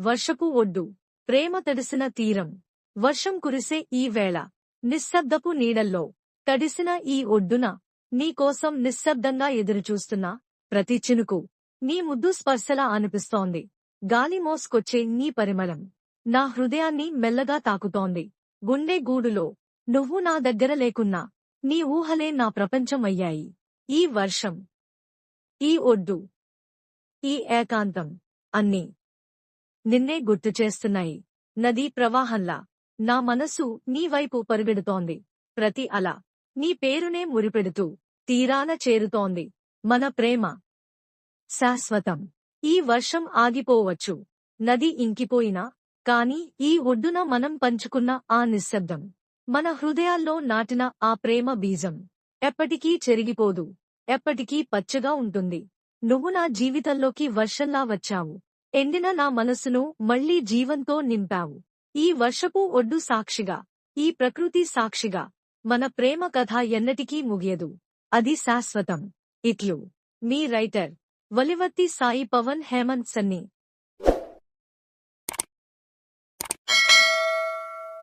వర్షపు ఒడ్డు ప్రేమ తడిసిన తీరం వర్షం కురిసే ఈ వేళ నిశ్శబ్దపు నీడల్లో తడిసిన ఈ ఒడ్డున నీకోసం నిశ్శబ్దంగా ఎదురుచూస్తున్నా ప్రతి చినుకు నీ ముద్దు స్పర్శలా అనిపిస్తోంది గాలి మోసుకొచ్చే నీ పరిమళం నా హృదయాన్ని మెల్లగా తాకుతోంది గుండె గూడులో నువ్వు నా దగ్గర లేకున్నా నీ ఊహలే నా ప్రపంచం అయ్యాయి ఈ వర్షం ఈ ఒడ్డు ఈ ఏకాంతం అన్నీ నిన్నే గుర్తు చేస్తున్నాయి. నదీ ప్రవాహంలా. నా మనసు నీ వైపు పరిగెడుతోంది. ప్రతి అల. నీ పేరునే మురిపెడుతూ తీరాన చేరుతోంది. మన ప్రేమ. శాశ్వతం. ఈ వర్షం ఆగిపోవచ్చు. నది ఇంకిపోయినా కాని ఈ ఒడ్డున మనం పంచుకున్న ఆ నిశ్శబ్దం. మన హృదయాల్లో నాటిన ఆ ప్రేమ బీజం. ఎప్పటికీ చెరిగిపోదు. ఎప్పటికీ పచ్చగా ఉంటుంది. నువ్వు నా జీవితంలోకి వర్షంలా వచ్చావు. ఎండిన నా మనసును మళ్ళీ జీవంతో నింపావు. ఈ వర్షపు ఒడ్డు సాక్షిగా ఈ ప్రకృతి సాక్షిగా మన ప్రేమ కథ ఎన్నటికీ ముగియదు. అది శాశ్వతం. ఇట్లు. మీ రైటర్ వలివర్తి సాయి పవన్ హేమంత్ సన్నీ.